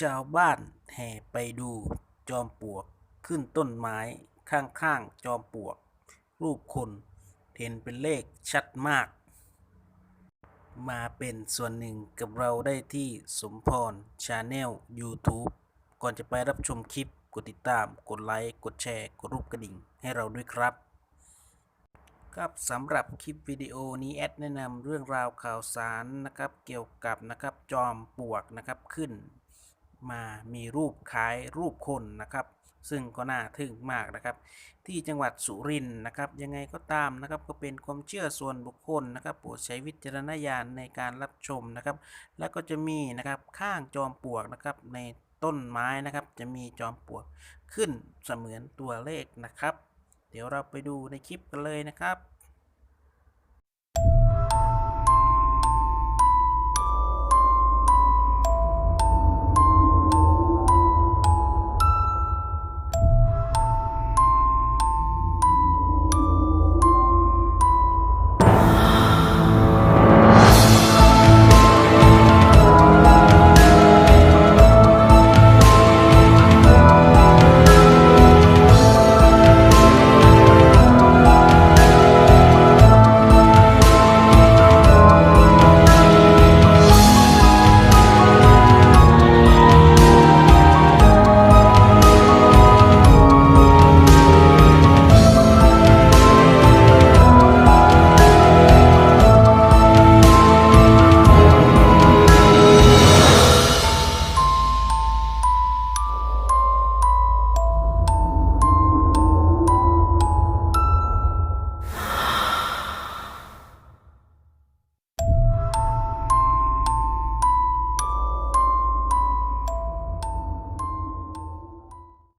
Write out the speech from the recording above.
ชาวบ้านแห่ไปดูจอมปลวกขึ้นต้นไม้ข้างๆจอมปลวก รูปคนเห็นเป็นเลขชัดมาก มาเป็นส่วนหนึ่งกับเราได้ที่สมพรชาแนล YouTube ก่อนจะไปรับชมคลิป กดติดตาม กดไลค์ กดแชร์ กดรูปกระดิ่งให้เราด้วยครับ ครับสำหรับคลิปวิดีโอนี้แอดแนะนำเรื่องราวข่าวสารนะครับ เกี่ยวกับนะครับจอมปลวกนะครับขึ้น มามีรูปคล้ายรูปคนนะครับ ซึ่งก็น่าทึ่งมากนะครับ ที่จังหวัดสุรินทร์นะครับ ยังไงก็ตามนะครับก็เป็นความเชื่อส่วนบุคคลนะครับโปรดใช้วิจารณญาณในการรับชมนะครับ แล้วก็จะมีนะครับข้างจอมปลวกนะครับในต้นไม้นะครับ จะมีจอมปลวกขึ้นเสมือนตัวเลขนะครับ เดี๋ยวเราไปดูในคลิปกันเลยนะครับ